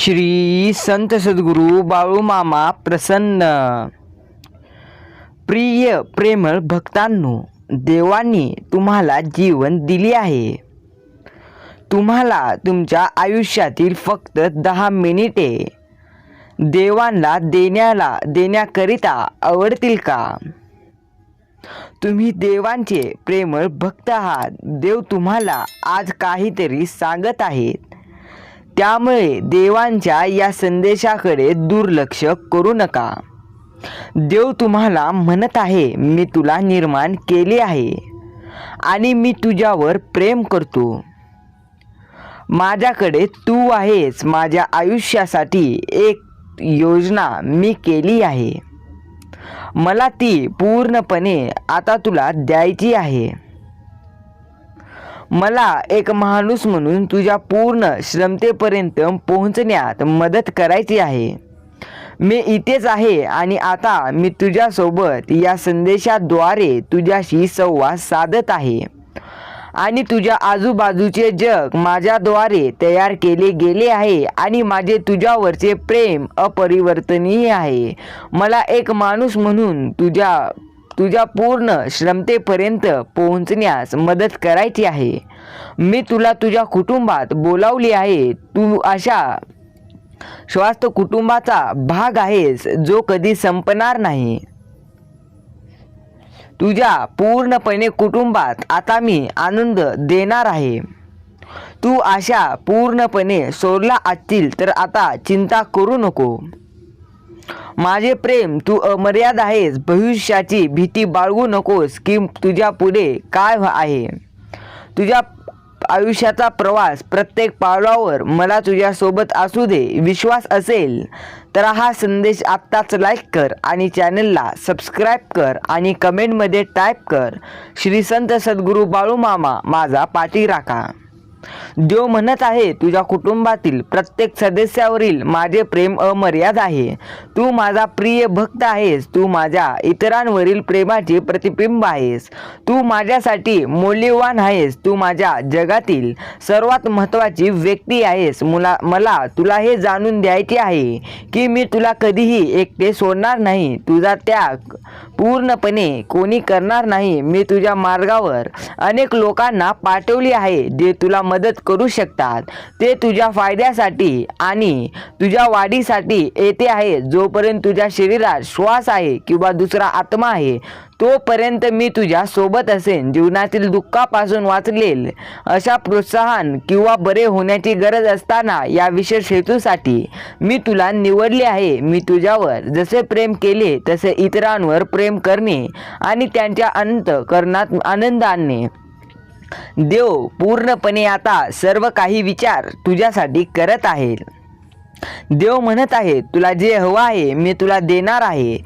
श्री संत सद्गुरू बाळूमामा प्रसन्न. प्रिय प्रेमळ भक्तांनो देवांनी तुम्हाला जीवन दिले आहे. तुम्हाला तुमच्या आयुष्यातील फक्त दहा मिनिटे देवांना देण्याला देण्याकरिता आवडतील का? तुम्ही देवांचे प्रेमळ भक्त आहात. देव तुम्हाला आज काहीतरी सांगत आहेत. त्यामुळे देवांच्या या संदेशाकडे दुर्लक्ष करू नका. देव तुम्हाला म्हणत आहे मी तुला निर्माण केले आहे आणि मी तुझ्यावर प्रेम करतो. माझ्याकडे तू आहेस माझ्या आयुष्यासाठी एक योजना मी केली आहे. मला ती पूर्णपणे आता तुला द्यायची आहे. मला एक माणूस म्हणून तुझ्या पूर्ण क्षमतेपर्यंत पोहोचण्यात मदत करायची आहे. मी इथेच आहे आणि आता मी तुझ्यासोबत या संदेशाद्वारे तुझ्याशी संवाद साधत आहे. आणि तुझ्या आजूबाजूचे जग माझ्याद्वारे तयार केले गेले आहे आणि माझे तुझ्यावरचे प्रेम अपरिवर्तनीय आहे. मला एक माणूस म्हणून तुझ्या तुझ्या पूर्ण क्षमतेपर्यंत पोहोचण्यास मदत करायची आहे. मी तुला तुझ्या कुटुंबात बोलावली आहे. तू अशा स्वास्थ कुटुंबाचा भाग आहेस जो कधी संपणार नाही. तुझ्या पूर्णपणे कुटुंबात आता मी आनंद देणार आहे. तू अशा पूर्णपणे सोडला असतील तर आता चिंता करू नको. माझे प्रेम तू अमर्याद आहेस. भविष्याची भीती बाळगू नकोस. की तुझ्या पुढे काय आहे? तुझ्या आयुष्याचा प्रवास प्रत्येक पावलावर मला तुझ्यासोबत असू दे. विश्वास असेल तर हा संदेश आत्ताच लाईक कर आणि चॅनलला सबस्क्राईब कर आणि कमेंटमध्ये टाईप कर. श्री संत सद्गुरू बाळू मामा माझा पाठी राखा देव म्हणत आहे तुझ्या कुटुंबातील प्रत्येक सदस्यावरील माझे प्रेम अमर्याद आहे. तू माझा प्रिय भक्त आहेस तू माझ्या इतरांवरील प्रेमाचे प्रतिबिंब आहेस. तू माझ्यासाठी मौल्यवान आहेस तू माझ्या जगातील सर्वात महत्त्वाची व्यक्ती आहेस. मुला मला तुला हे जाणून द्यायचे आहे की मी तुला कधीही एकटे सोडणार नाही तुझा त्याग पूर्णपणे कोणी करणार नाही. मी तुझ्या मार्गावर अनेक लोकांना पाठवली आहे जे तुला मदत करू शकतात. ते तुझ्या फायद्यासाठी आणि तुझ्या वाढीसाठी येते आहे. जोपर्यंत तुझ्या शरीरात श्वास आहे किंवा दुसरा आत्मा आहे तोपर्यंत मी तुझ्या सोबत असेन. जीवनातील दुःखापासून वाचलेल अशा प्रोत्साहन किंवा बरे होण्याची गरज असताना या विशेष हेतूसाठी मी तुला निवडले आहे. मी तुझ्यावर जसे प्रेम केले तसे इतरांवर प्रेम करणे आणि त्यांच्या अंतकरणात आनंद आणणे देव पूर्णपणे आता सर्व काही विचार तुझ्यासाठी करत आहे. देव म्हणत आहे तुला जे हवं आहे मी तुला देणार आहे.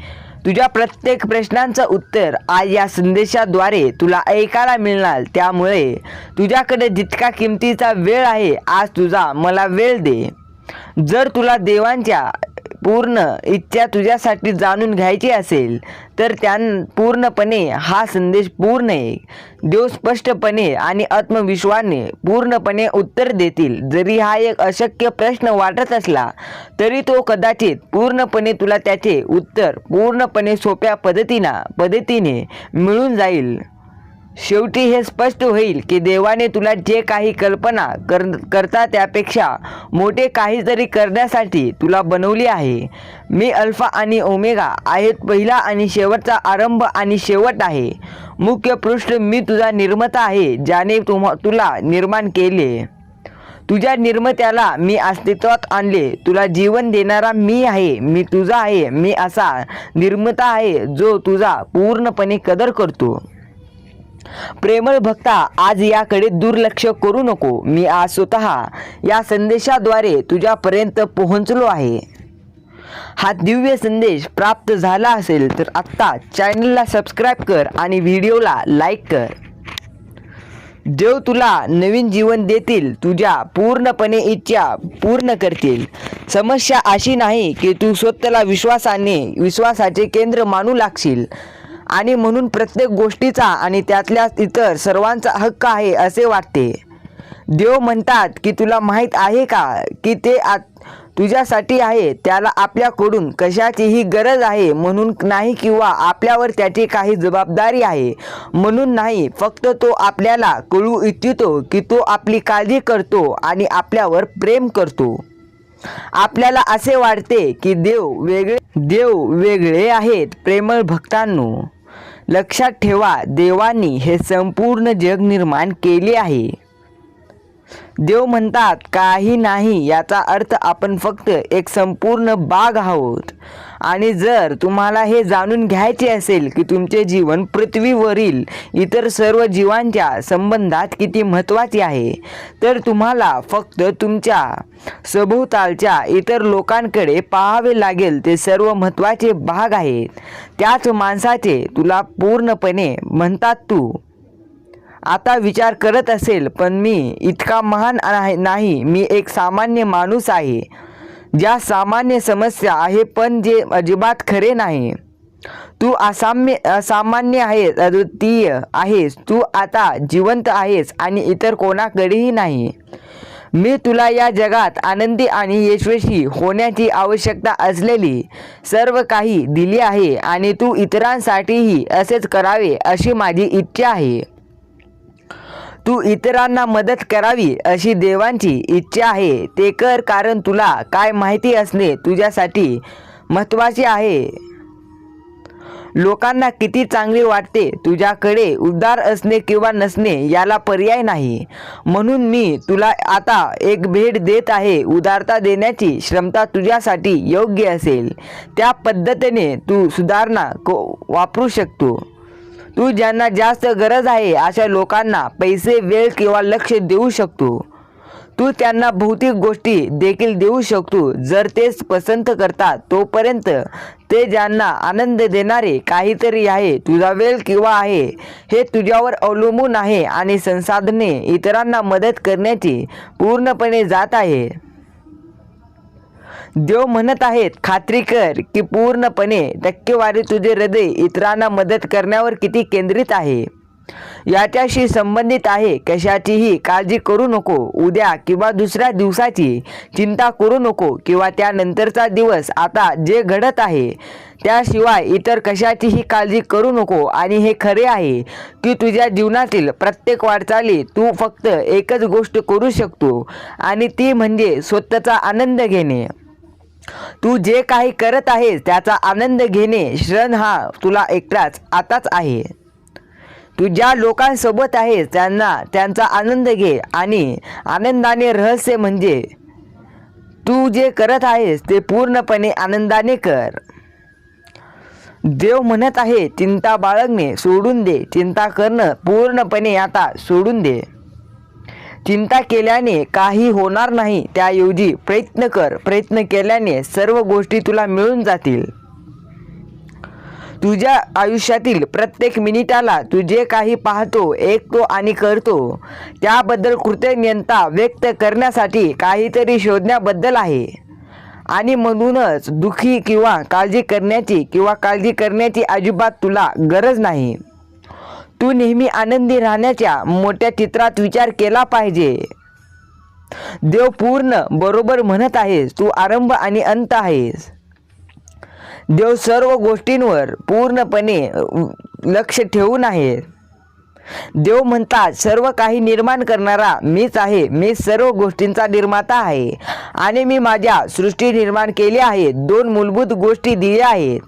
तुझ्या प्रत्येक प्रश्नांचं उत्तर आज या संदेशाद्वारे तुला ऐकायला मिळणार. त्यामुळे तुझ्याकडे जितका किमतीचा वेळ आहे आज तुझा मला वेळ दे. जर तुला देवांच्या पूर्ण इच्छा तुझ्यासाठी जाणून घ्यायची असेल तर त्यां पूर्णपणे हा संदेश पूर्ण आहे. देव स्पष्टपणे आणि आत्मविश्वाने पूर्णपणे उत्तर देतील. जरी हा एक अशक्य प्रश्न वाटत असला तरी तो कदाचित पूर्णपणे तुला त्याचे उत्तर पूर्णपणे सोप्या पद्धतीना पद्धतीने मिळून जाईल. शेवटी हे स्पष्ट होईल की देवाने तुला जे काही कल्पना कर करता त्यापेक्षा मोठे काहीतरी करण्यासाठी तुला बनवली आहे. मी अल्फा आणि ओमेगा आहेत पहिला आणि शेवटचा आरंभ आणि शेवट आहे. मुख्य पृष्ठ मी तुझा निर्माता आहे ज्याने तुम्हा तुला निर्माण केले. तुझ्या निर्मत्याला मी अस्तित्वात आणले. तुला जीवन देणारा मी आहे मी तुझा आहे मी असा निर्माता आहे जो तुझा पूर्णपणे कदर करतो. प्रेमळ भक्ता आज याकडे दुर्लक्ष करू नको. मी आज स्वतः या संदेशाद्वारे तुझ्यापर्यंत पोहोचलो आहे. हा दिव्य संदेश प्राप्त झाला असेल तर आत्ता चॅनलला सबस्क्राईब कर आणि व्हिडिओला लाईक कर. देव तुला नवीन जीवन देतील तुझ्या पूर्णपणे इच्छा पूर्ण करतील. समस्या अशी नाही की तू स्वतःला विश्वासाने विश्वासाचे केंद्र मानू लागशील. आणि म्हणून प्रत्येक गोष्टीचा आणि त्यातल्या इतर सर्वांचा हक्क आहे असे वाटते. देव म्हणतात की तुला माहीत आहे का? की ते आत तुझ्यासाठी आहे त्याला आपल्याकडून कशाचीही गरज आहे म्हणून नाही किंवा आपल्यावर त्याची काही जबाबदारी आहे. म्हणून नाही फक्त तो आपल्याला कळू इच्छितो की तो आपली काळजी करतो आणि आपल्यावर प्रेम करतो. आपल्याला असे वाटते की देव वेगळे देव वेगळे आहेत प्रेमळ भक्तांनो. लक्षात ठेवा देवानी हे संपूर्ण जग निर्माण केले आहे. देव म्हणतात काही नाही याचा अर्थ आपण फक्त एक संपूर्ण बाग आहोत. आणि जर तुम्हाला हे जाणून घ्यायचे असेल की तुमचे जीवन पृथ्वीवरील इतर सर्व जीवांच्या संबंधात किती महत्त्वाचे आहे तर तुम्हाला फक्त तुमच्या सभोवतालच्या इतर लोकांकडे पाहावे लागेल ते सर्व महत्त्वाचे भाग आहेत. त्याच माणसाचे तुला पूर्णपणे म्हणतात तू. आता विचार करत असेल पण मी इतका महान आहे नाही मी एक सामान्य माणूस आहे. ज्या सामान्य समस्या आहे पण जे अजिबात खरे नाही. तू असाम्य असामान्य आहेस अद्वितीय आहेस तू आता जिवंत आहेस आणि इतर कोणाकडेही नाही. मी तुला या जगात आनंदी आणि यशस्वी होण्याची आवश्यकता असलेली सर्व काही दिली आहे आणि तू इतरांसाठीही असेच करावे अशी माझी इच्छा आहे. तू इतरांना मदत करावी अशी देवांची इच्छा आहे. ते कर कारण तुला काय माहिती असणे तुझ्यासाठी महत्त्वाचे आहे. लोकांना किती चांगले वाटते तुझ्याकडे उदार असणे किंवा नसणे याला पर्याय नाही. म्हणून मी तुला आता एक भेट देत आहे. उदारता देण्याची क्षमता तुझ्यासाठी योग्य असेल. त्या पद्धतीने तू सुधारणा को वापरू शकतो. तू ज्यांना जास्त गरज आहे अशा लोकांना पैसे वेळ किंवा लक्ष देऊ शकतो. तू त्यांना भौतिक गोष्टी देखील देऊ शकतो. जर तेच पसंत करतात तोपर्यंत ते ज्यांना आनंद देणारे काहीतरी आहे तुझा वेळ किंवा आहे हे तुझ्यावर अवलंबून आहे आणि संसाधने इतरांना मदत करण्याची पूर्णपणे जात आहे. देव म्हणत आहेत खात्री कर की पूर्णपणे टक्केवारी तुझे हृदय इतरांना मदत करण्यावर किती केंद्रित आहे. याच्याशी संबंधित आहे कशाचीही काळजी करू नको उद्या किंवा दुसऱ्या दिवसाची चिंता करू नको किंवा त्यानंतरचा दिवस आता जे घडत आहे त्याशिवाय इतर कशाचीही काळजी करू नको. आणि हे खरे आहे की तुझ्या जीवनातील प्रत्येक वाटचाली तू फक्त एकच गोष्ट करू शकतो आणि ती म्हणजे स्वतःचा आनंद घेणे. तू जे काही करत आहेस त्याचा आनंद घेणे क्षण हा तुला एकटाच आताच आहे. तू ज्या लोकांसोबत आहेस त्यांना त्यांचा आनंद घे आणि आनंदाने रहस्य म्हणजे तू जे करत आहेस ते पूर्णपणे आनंदाने कर. देव म्हणत आहे चिंता बाळगणे सोडून दे. चिंता करणं पूर्णपणे आता सोडून दे. चिंता केल्याने काही होणार नाही त्याऐवजी प्रयत्न कर. प्रयत्न केल्याने सर्व गोष्टी तुला मिळून जातील. तुझ्या आयुष्यातील प्रत्येक मिनिटाला तू जे काही पाहतो ऐकतो आणि करतो त्याबद्दल कृतज्ञता व्यक्त करण्यासाठी काहीतरी शोधण्याबद्दल आहे. आणि म्हणूनच दुःखी किंवा काळजी करण्याची किंवा काळजी करण्याची अजिबात तुला गरज नाही. तू नेहमी आनंदी राहण्याच्या मोठ्या चित्रात विचार केला पाहिजे. देव पूर्ण बरोबर म्हणत आहेस. तू आरंभ आणि अंत आहेस. देव सर्व गोष्टींवर पूर्णपणे लक्ष ठेवून आहे. देव म्हणतात सर्व काही निर्माण करणारा मीच आहे. मी सर्व गोष्टींचा निर्माता आहे. आणि मी माझ्या सृष्टी निर्माण केली आहे. दोन मूलभूत गोष्टी दिल्या आहेत.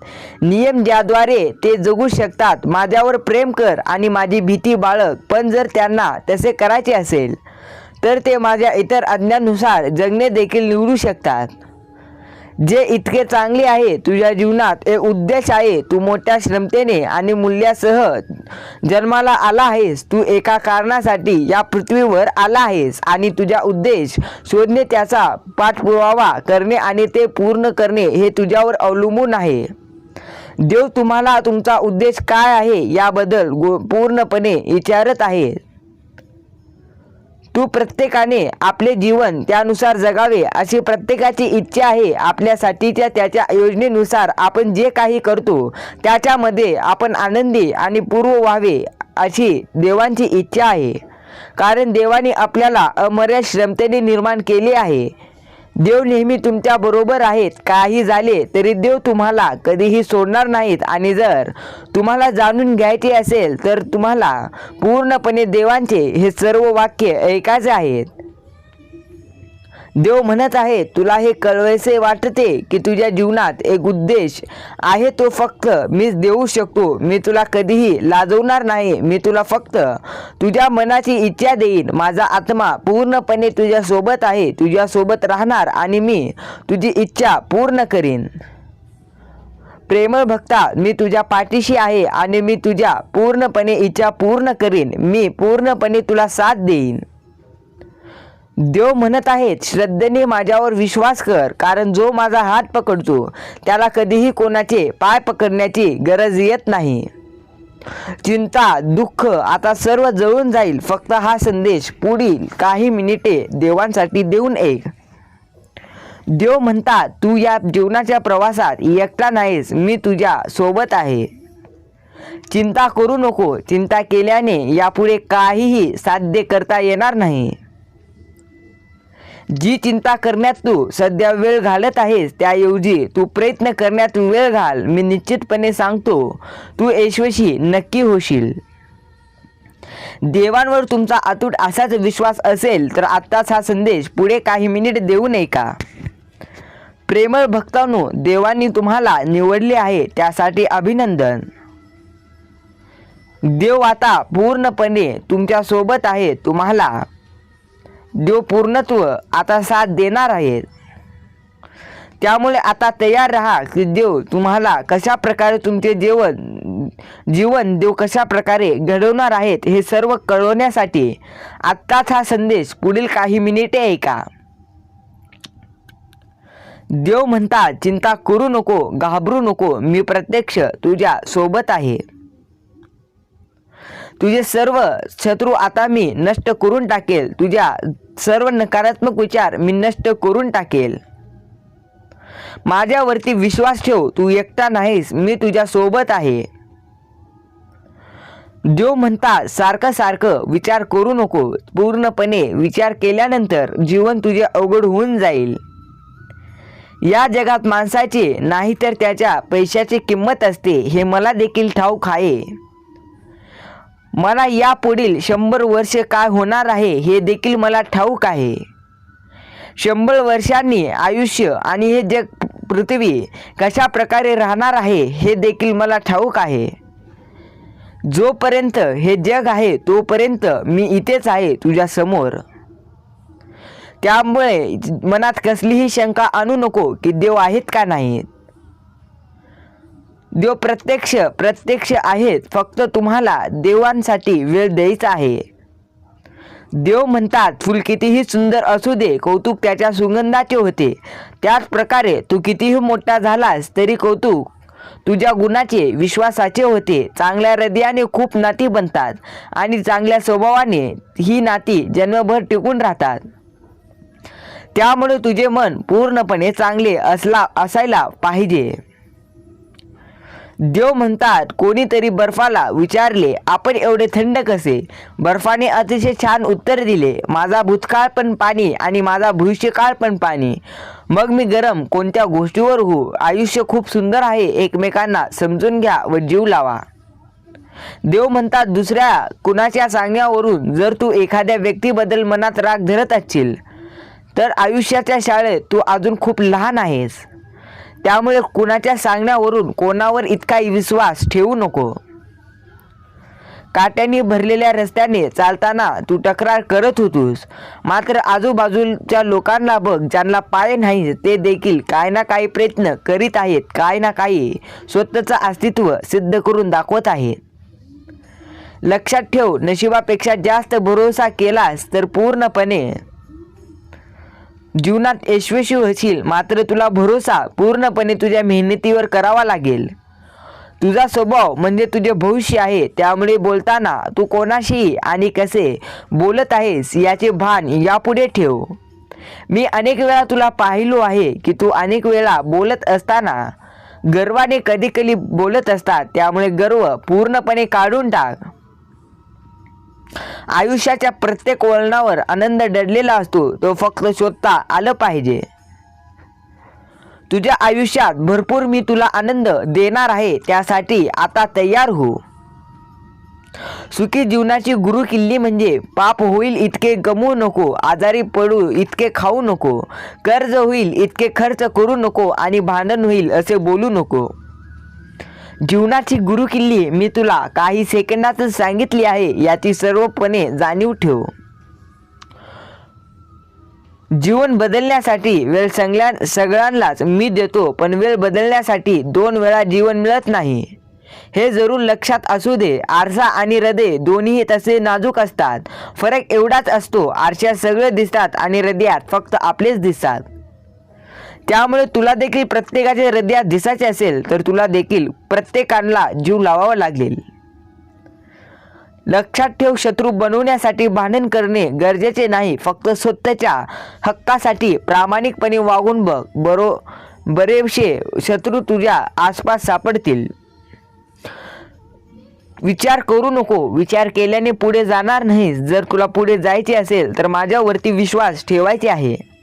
नियम ज्याद्वारे ते जगू शकतात माझ्यावर प्रेम कर आणि माझी भीती बाळग. पण जर त्यांना तसे करायचे असेल तर ते माझ्या इतर आज्ञानुसार जगणे देखील निवडू शकतात. जे इतके चांगले आहे तुझ्या जीवनात एक उद्देश आहे. तू मोठ्या श्रमतेने आणि मूल्यासह जन्माला आला आहेस. तू एका कारणासाठी या पृथ्वीवर आला आहेस आणि तुझा उद्देश शोधणे त्याचा पाठपुरावा करणे आणि ते पूर्ण करणे हे तुझ्यावर अवलंबून आहे. देव तुम्हाला तुमचा उद्देश काय आहे याबद्दल गो पूर्णपणे विचारत आहे. तू प्रत्येकाने आपले जीवन त्यानुसार जगावे अशी प्रत्येकाची इच्छा आहे. आपल्यासाठीच्या त्याच्या योजनेनुसार आपण जे काही करतो त्याच्यामध्ये आपण आनंदी आणि पूर्व व्हावे अशी देवांची इच्छा आहे. कारण देवाने आपल्याला अमर्याद श्रमतेने निर्माण केले आहे. देव नेहमी तुमच्या बरोबर आहेत. काही झाले तरी देव तुम्हाला कधीही सोडणार नाहीत. आणि जर तुम्हाला जाणून घ्यायचे असेल तर तुम्हाला पूर्णपणे देवांचे हे सर्व वाक्य ऐकायचे आहेत. देव म्हणत आहे तुला हे कळवेसे वाटते की तुझ्या जीवनात एक उद्देश आहे तो फक्त मीच देऊ शकतो मी तुला कधीही लाजवणार नाही मी तुला फक्त तुझ्या मनाची इच्छा देईन. माझा आत्मा पूर्णपणे तुझ्यासोबत आहे तुझ्यासोबत राहणार आणि मी तुझी इच्छा पूर्ण करीन. प्रेमळ भक्ता मी तुझ्या पाठीशी आहे आणि मी तुझ्या पूर्णपणे इच्छा पूर्ण करीन. मी पूर्णपणे तुला साथ देईन. देव म्हणत आहेत श्रद्धेने माझ्यावर विश्वास कर कारण जो माझा हात पकडतो त्याला कधीही कोणाचे पाय पकडण्याची गरज येत नाही. चिंता दुःख आता सर्व जळून जाईल फक्त हा संदेश पुढील काही मिनिटे देवांसाठी देऊन एक. देव म्हणतात तू या जीवनाच्या प्रवासात एकटा नाहीस मी तुझ्या सोबत आहे. चिंता करू नको चिंता केल्याने यापुढे काहीही साध्य करता येणार नाही. जी चिंता करण्यात तू सध्या वेळ घालत आहेस त्याऐवजी तू प्रयत्न करण्यात वेळ घाल. मी निश्चितपणे सांगतो तू यशस्वी नक्की होशील. देवांवर तुमचा अतूट असाच विश्वास असेल तर आत्ताच हा संदेश पुढे काही मिनिट देऊ नये का? प्रेमळ भक्तांनो देवांनी तुम्हाला निवडले आहे त्यासाठी अभिनंदन. देव आता पूर्णपणे तुमच्यासोबत आहे तुम्हाला देव पूर्णत्व आता साथ देणार आहेत. त्यामुळे आता तयार राहा की देव तुम्हाला कशा प्रकारे तुमचे जेवण जीवन देव कशा प्रकारे घडवणार आहेत हे सर्व कळवण्यासाठी आत्ताच हा संदेश पुढील काही मिनिटे ऐका देव म्हणता चिंता करू नको घाबरू नको मी प्रत्यक्ष तुझ्या सोबत आहे. तुझे सर्व शत्रू आता मी नष्ट करून टाकेल तुझ्या सर्व नकारात्मक विचार मी नष्ट करून टाकेल. माझ्यावरती विश्वास ठेव तू एकटा नाहीस मी तुझ्या सोबत आहे. जो म्हणतात सारखं सारखं विचार करू नको पूर्णपणे विचार केल्यानंतर जीवन तुझे अवघड होऊन जाईल. या जगात माणसाची नाहीतर त्याच्या पैशाची किंमत असते हे मला देखील ठाऊक आहे. मला यापुढील शंभर वर्ष काय होणार आहे हे देखील मला ठाऊक आहे. शंभर वर्षांनी आयुष्य आणि हे जग पृथ्वी कशा प्रकारे राहणार आहे हे देखील मला ठाऊक आहे. जोपर्यंत हे जग आहे तोपर्यंत मी इथेच आहे तुझ्यासमोर त्यामुळे मनात कसलीही शंका आणू नको की देव आहेत का नाहीत. देव प्रत्यक्ष प्रत्यक्ष आहेत फक्त तुम्हाला देवांसाठी वेळ द्यायचा आहे. देव म्हणतात फुल कितीही सुंदर असू दे कौतुक त्याच्या सुगंधाचे होते. त्याच प्रकारे तू कितीही मोठा झालास तरी कौतुक तुझ्या गुणाचे विश्वासाचे होते. चांगल्या हृदयाने खूप नाती बनतात आणि चांगल्या स्वभावाने ही नाती जन्मभर टिकून राहतात. त्यामुळे तुझे मन पूर्णपणे चांगले असला असायला पाहिजे. देव म्हणतात कोणीतरी बर्फाला विचारले आपण एवढे थंड कसे? बर्फाने अतिशय छान उत्तर दिले माझा भूतकाळ पण पाणी आणि माझा भविष्यकाळ पण पाणी. मग मी गरम कोणत्या गोष्टीवर हो आयुष्य खूप सुंदर आहे एकमेकांना समजून घ्या व जीव लावा. देव म्हणतात दुसऱ्या कुणाच्या सांगण्यावरून जर तू एखाद्या व्यक्तीबद्दल मनात राग धरत असशील तर आयुष्याच्या शाळेत तू अजून खूप लहान आहेस. त्यामुळे कुणाच्या सांगण्यावरून कोणावर इतका विश्वास ठेवू नको. काट्याने भरलेल्या रस्त्याने चालताना तू तक्रार करत होतोस. मात्र आजूबाजूच्या लोकांना बघ ज्यांना पाय नाही ते देखील काय ना काही प्रयत्न करीत आहेत काय ना काही स्वतःचं अस्तित्व सिद्ध करून दाखवत आहेत. लक्षात ठेव नशिबापेक्षा जास्त भरोसा केलास तर पूर्णपणे जीवनात यशस्वी होशील. मात्र तुला भरोसा पूर्णपणे तुझ्या मेहनतीवर करावा लागेल. तुझा स्वभाव म्हणजे तुझे भविष्य आहे. त्यामुळे बोलताना तू कोणाशी आणि कसे बोलत आहेस याचे भान यापुढे ठेव. मी अनेक वेळा तुला पाहिलो आहे की तू अनेक वेळा बोलत असताना गर्वाने कधी कधी बोलत असतात. त्यामुळे गर्व पूर्णपणे काढून टाक. आयुष्याच्या प्रत्येक वळणावर आनंद दडलेला असतो तो फक्त शोधता आलं पाहिजे. तुझ्या आयुष्यात भरपूर मी तुला आनंद देणार आहे त्यासाठी आता तयार हो. सुखी जीवनाची गुरु किल्ली म्हणजे पाप होईल इतके गमवू नको आजारी पडू इतके खाऊ नको कर्ज होईल इतके खर्च करू नको आणि भांडण होईल असे बोलू नको. जीवनाची गुरुकिल्ली मी तुला काही सेकंदातच सांगितली आहे याची सर्वपणे जाणीव ठेव. जीवन बदलण्यासाठी वेळ सगळ्या सगळ्यांनाच मी देतो पण वेळ बदलण्यासाठी दोन वेळा जीवन मिळत नाही. हे जरूर लक्षात असू दे आरसा आणि हृदय दोन्ही तसे नाजूक असतात. फरक एवढाच असतो आरशात सगळे दिसतात आणि हृदयात फक्त आपलेच दिसतात. त्यामुळे तुला देखील प्रत्येकाच्या हृदयात दिसायचे असेल तर तुला देखील प्रत्येकाला जीव लावावा लागेल. लक्षात ठेव शत्रू बनवण्यासाठी भांडण करणे गरजेचे नाही फक्त स्वतःच्या हक्कासाठी प्रामाणिकपणे वागून बघ. बरो बरेचसे शत्रू तुझ्या आसपास सापडतील. विचार करू नको. विचार केल्याने पुढे जाणार नाहीस. जर तुला पुढे जायचे असेल तर माझ्यावरती विश्वास ठेवायचे आहे.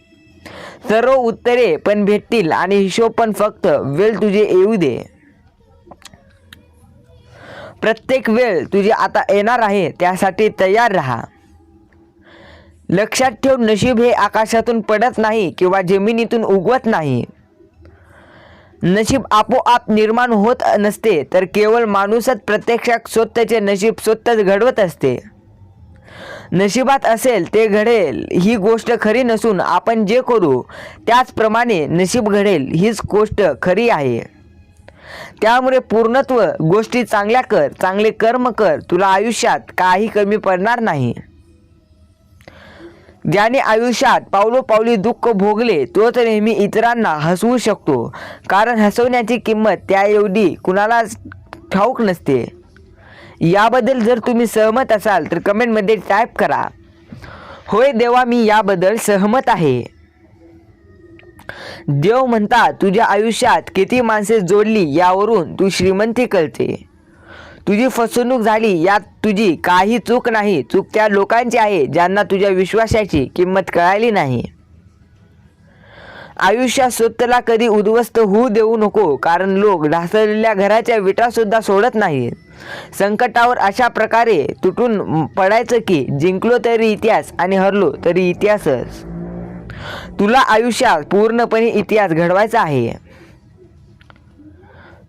सर्व उत्तरे पण भेटतील आणि हिशोब पण फक्त वेळ तुझे येऊ दे. प्रत्येक वेळ तुझी आता येणार आहे त्यासाठी तयार राहा. लक्षात ठेव नशीब हे आकाशातून पडत नाही किंवा जमिनीतून उगवत नाही. नशीब आपोआप निर्माण होत नसते तर केवळ माणूसच प्रत्यक्षात स्वतःचे नशीब स्वतःच घडवत असते. नशिबात असेल ते घडेल ही गोष्ट खरी नसून आपण जे करू त्याचप्रमाणे नशीब घडेल हीच गोष्ट खरी आहे. त्यामुळे पूर्णत्व गोष्टी चांगल्या कर चांगले कर्म कर तुला आयुष्यात काही कमी पडणार नाही. ज्याने आयुष्यात पावलोपावली दुःख भोगले तोच नेहमी इतरांना हसवू शकतो. कारण हसवण्याची किंमत त्या एवढी कुणालाच ठाऊक नसते. याबद्दल जर तुम्ही सहमत असाल तर कमेंटमध्ये टाईप करा. होय देवा मी याबद्दल सहमत आहे. देव म्हणता तुझ्या आयुष्यात किती माणसे जोडली यावरून तू श्रीमंती कळते. तुझी फसवणूक झाली यात तुझी काही चूक नाही. चूक त्या लोकांची आहे ज्यांना तुझ्या विश्वासाची किंमत कळाली नाही. आयुष्यात स्वतःला कधी उद्ध्वस्त होऊ देऊ नको कारण लोक ढासळलेल्या घराच्या विटा सुद्धा सोडत नाहीत. संकटावर अशा प्रकारे तुटून पडायचं की जिंकलो तरी इतिहास आणि हरलो तरी इतिहासच. तुला आयुष्यात पूर्णपणे इतिहास घडवायचा आहे.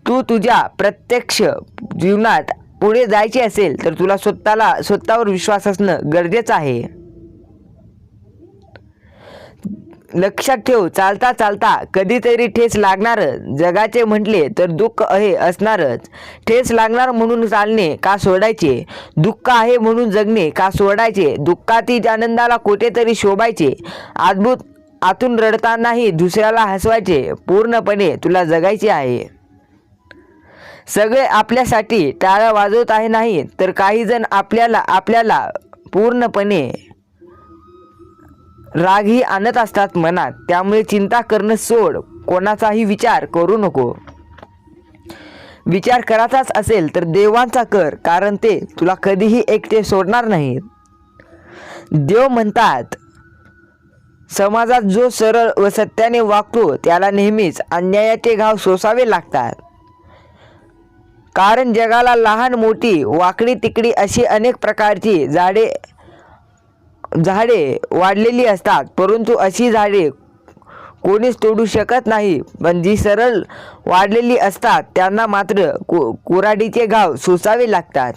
तू तुझ्या प्रत्यक्ष जीवनात पुढे जायचे असेल तर तुला स्वतःला स्वतःवर विश्वास असणं गरजेचं आहे. लक्षात ठेव चालता चालता. कधीतरी ठेस लागणार. जगाचे म्हटले तर दुःख आहे असणारच. ठेस लागणार म्हणून चालणे का सोडायचे? दुःख आहे म्हणून जगणे का सोडायचे? दुःखातील आनंदाला कुठेतरी शोभायचे? अद्भुत आतून रडतानाही दुसऱ्याला हसवायचे? पूर्णपणे तुला जगायचे आहे. सगळे आपल्यासाठी टाळ्या वाजवत आहे नाही तर काही जण आपल्याला आपल्याला पूर्णपणे रागही आणत असतात मनात. त्यामुळे चिंता करणं सोड. कोणाचाही विचार करू नको. विचार करायचाच असेल तर देवांचा कर कारण ते तुला कधीही एकटे सोडणार नाहीत. देव म्हणतात समाजात जो सरळ व सत्याने वागतो त्याला नेहमीच अन्यायाचे घाव सोसावे लागतात. कारण जगाला लहान मोठी वाकडी तिकडी अशी अनेक प्रकारची झाडे झाडे वाढलेली असतात. परंतु अशी झाडे कोणीच तोडू शकत नाही. पण जी सरळ वाढलेली असतात त्यांना मात्र कु कुऱ्हाडीचे घाव सोसावे लागतात.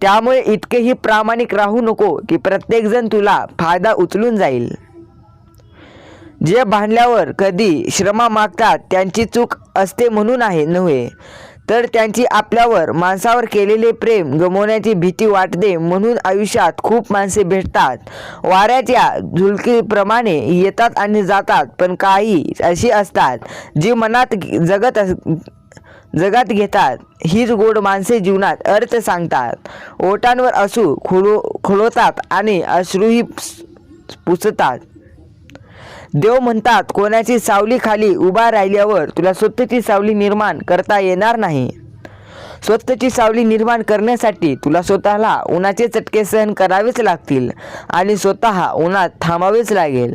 त्यामुळे इतकेही प्रामाणिक राहू नको की प्रत्येकजण तुला फायदा उचलून जाईल. जे भांडल्यावर कधी श्रमा मागतात त्यांची चूक असते म्हणून आहे नव्हे. तर त्यांची आपल्यावर माणसावर केलेले प्रेम गमवण्याची भीती वाटते म्हणून आयुष्यात खूप माणसे भेटतात. वाऱ्याच्या झुलकीप्रमाणे येतात आणि जातात पण काही अशी असतात जी मनात जगत अस जगात घेतात. हीच गोड माणसे जीवनात अर्थ सांगतात. ओटांवर असू खुलो खुलवतात आणि अश्रूही पुसतात. देव म्हणतात कोणाची सावली खाली उभा राहिल्यावर तुला स्वतःची सावली निर्माण करता येणार नाही. स्वतःची सावली निर्माण करण्यासाठी तुला स्वतःला उन्हाचे चटके सहन करावेच लागतील आणि स्वतः उन्हात थांबावेच लागेल.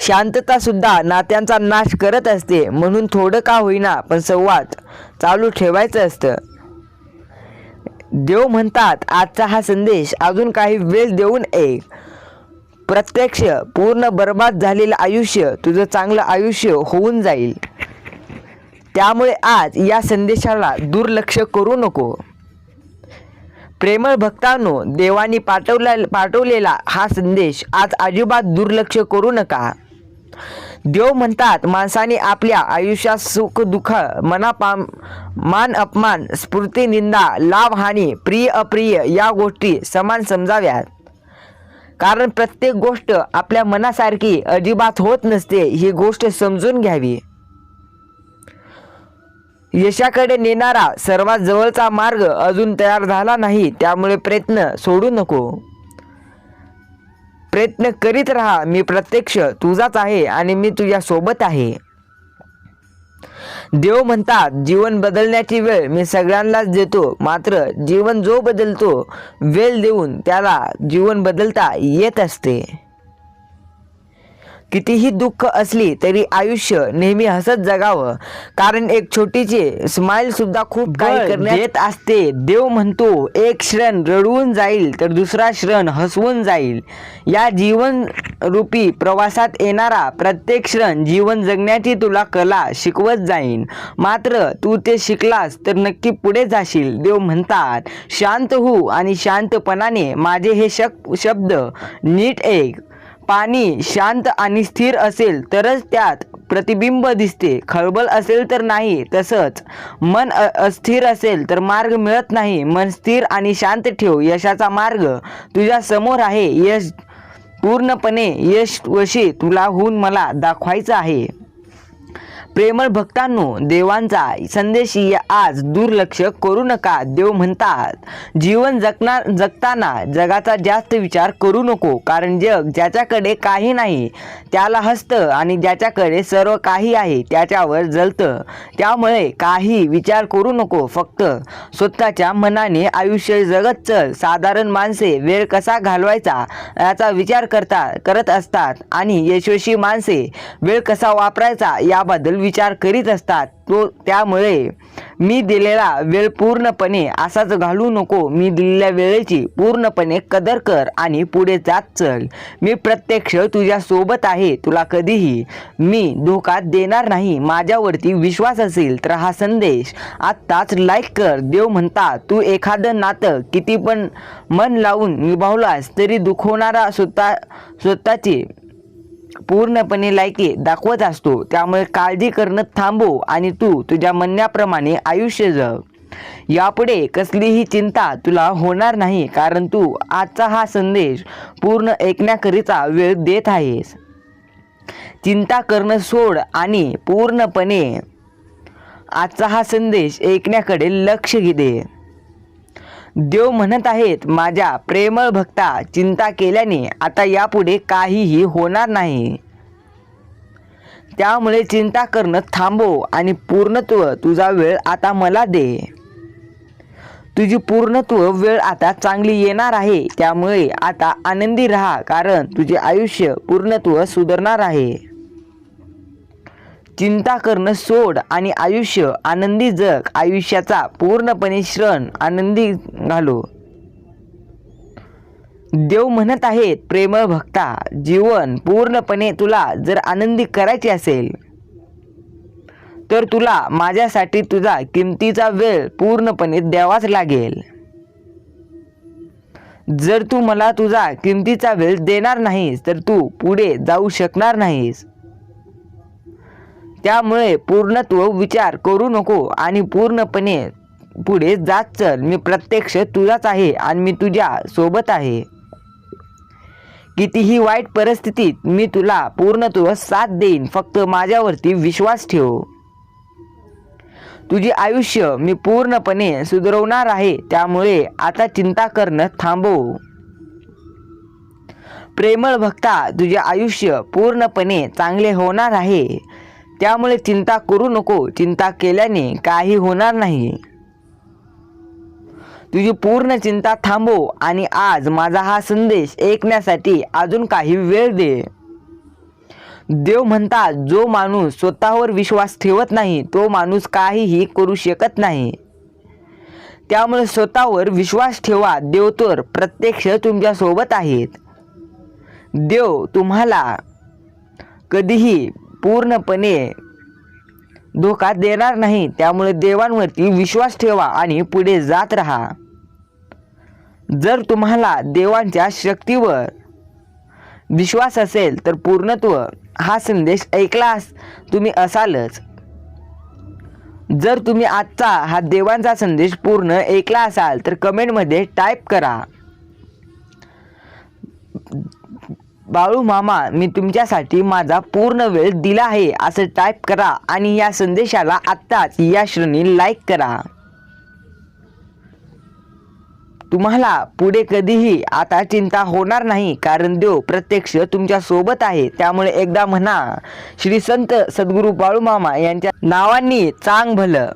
शांतता सुद्धा नात्यांचा नाश करत असते म्हणून थोडं का होईना पण संवाद चालू ठेवायचं असतं. देव म्हणतात आजचा हा संदेश अजून काही वेळ देऊन एक प्रत्यक्ष पूर्ण बर्बाद झालेलं आयुष्य तुझं चांगलं आयुष्य होऊन जाईल. त्यामुळे आज या संदेशाला दुर्लक्ष करू नको. प्रेमळ भक्तांनो देवानी पाठवला पाठवलेला हा संदेश आज अजिबात दुर्लक्ष करू नका. देव म्हणतात माणसाने आपल्या आयुष्यात सुख दुःख मनापा मान अपमान स्फूर्ती निंदा लाभ हानी प्रिय अप्रिय या गोष्टी समान समजाव्यात. कारण प्रत्येक गोष्ट आपल्या मनासारखी अजिबात होत नसते ही गोष्ट समजून घ्यावी. यशाकडे नेणारा सर्वात जवळचा मार्ग अजून तयार झाला नाही त्यामुळे प्रयत्न सोडू नको. प्रयत्न करीत राहा मी प्रत्यक्ष तुझाच आहे आणि मी तुझ्या सोबत आहे. देव म्हणतात जीवन बदलण्याची वेळ मी सगळ्यांनाच देतो. मात्र जीवन जो बदलतो वेळ देऊन त्याला जीवन बदलता येत असते. कितीही दुःख असली तरी आयुष्य नेहमी हसत जगावं. कारण एक छोटीची स्माइल सुद्धा खूप काही करण्यात येत असते. देव म्हणतो एक क्षण रडवून जाईल तर दुसरा क्षण हसवून जाईल. या जीवन रूपी प्रवासात येणारा प्रत्येक क्षण जीवन जगण्याची तुला कला शिकवत जाईन. मात्र तू ते शिकलास तर नक्की पुढे जाशील. देव म्हणतात शांत हो आणि शांतपणाने माझे हे शक शब्द नीट ऐक. पाणी शांत आणि स्थिर असेल तरच त्यात प्रतिबिंब दिसते. खळबळ असेल तर नाही तसंच मन अस्थिर असेल तर मार्ग मिळत नाही. मन स्थिर आणि शांत ठेव यशाचा मार्ग तुझ्या समोर आहे. यश पूर्णपणे यश वशी तुला होऊन मला दाखवायचं आहे. प्रेमळ भक्तांनो देवांचा संदेश आज. दुर्लक्ष करू नका देव म्हणतात. जीवन जगणार जगताना जगाचा जास्त विचार करू नको कारण जग ज्याच्याकडे काही नाही त्याला हसतं आणि ज्याच्याकडे सर्व काही आहे त्याच्यावर जलतं. त्यामुळे काही विचार करू नको फक्त स्वतःच्या मनाने आयुष्य जगत चल. साधारण माणसे वेळ कसा घालवायचा याचा विचार करता करत असतात. आणि यशस्वी माणसे वेळ कसा वापरायचा याबद्दल विचार करीत असतात. तो त्यामुळे मी दिलेला वेळ पूर्णपणे असाच घालू नको. मी दिलेल्या वेळेची पूर्णपणे कदर कर आणि पुढे जात चल. मी प्रत्यक्ष तुझ्यासोबत आहे. तुला कधीही मी धोका देणार नाही. माझ्यावरती विश्वास असेल तर हा संदेश आत्ताच लाईक कर. देव म्हणता तू एखादं नातं किती पण मन लावून निभावलास तरी दुखवणारा स्वतः स्वतःची पूर्णपणे लायकी दाखवत असतो. त्यामुळे काळजी करणं थांबव आणि तू तुझ्या म्हणण्याप्रमाणे आयुष्य जग. यापुढे कसलीही चिंता तुला होणार नाही कारण तू आजचा हा संदेश पूर्ण ऐकण्याकरिता वेळ देत आहेस. चिंता करणं सोड आणि पूर्णपणे आजचा हा संदेश ऐकण्याकडे लक्ष दे. देव म्हणत आहेत माझ्या प्रेमळ भक्ता चिंता केल्याने आता यापुढे काहीही होणार नाही. त्यामुळे चिंता करणं थांबव आणि पूर्णत्व तुझा वेळ आता मला दे. तुझी पूर्णत्व वेळ आता चांगली येणार आहे त्यामुळे आता आनंदी राहा कारण तुझे आयुष्य पूर्णत्व सुधारणार आहे. चिंता करणं सोड आणि आयुष्य आनंदी जग आयुष्याचा पूर्णपणे श्रण आनंदी घालो. देव म्हणत आहेत प्रेमळ भक्ता जीवन पूर्णपणे तुला जर आनंदी करायचे असेल तर तुला माझ्यासाठी तुझा किमतीचा वेळ पूर्णपणे द्यावाच लागेल. जर तू मला तुझा किमतीचा वेळ देणार नाहीस तर तू पुढे जाऊ शकणार नाहीस. त्यामुळे पूर्णत्व विचार करू नको आणि पूर्णपणे पुढे जात चल. मी प्रत्यक्ष तुझाच आहे आणि मी तुझ्या सोबत आहे. कितीही वाईट परिस्थितीत मी तुला पूर्णत्व साथ देईन. फक्त माझ्यावरती विश्वास ठेव. तुझे आयुष्य मी पूर्णपणे सुधरवणार आहे. त्यामुळे आता चिंता करणं थांबव. प्रेमळ भक्ता तुझे आयुष्य पूर्णपणे चांगले होणार आहे. त्यामुळे चिंता करू नको. चिंता केल्याने काही होणार नाही. तुझी पूर्ण चिंता थांबव आणि आज माझा हा संदेश ऐकण्यासाठी अजून काही वेळ दे. देव म्हणतात जो माणूस स्वतःवर विश्वास ठेवत नाही तो माणूस काहीही करू शकत नाही. त्यामुळे स्वतःवर विश्वास ठेवा. देव तर प्रत्यक्ष तुमच्यासोबत आहेत. देव तुम्हाला कधीही पूर्णपणे धोका देणार नाही. त्यामुळे देवांवरती विश्वास ठेवा आणि पुढे जात राहा. जर तुम्हाला देवांच्या शक्तीवर विश्वास असेल तर पूर्णत्व हा संदेश ऐकलास तुम्ही असालच. जर तुम्ही आजचा हा देवांचा संदेश पूर्ण ऐकला असाल तर कमेंटमध्ये टाईप करा. बाळू मामा मी तुमच्यासाठी माझा पूर्ण वेळ दिला आहे. असं टाईप करा आणि या संदेशाला आत्ताच या श्रेणी लाईक करा. तुम्हाला पुढे कधीही आता चिंता होणार नाही कारण देव प्रत्यक्ष तुमच्यासोबत आहे. त्यामुळे एकदा म्हणा श्री संत सद्गुरू बाळूमामा यांच्या नावांनी चांग भलं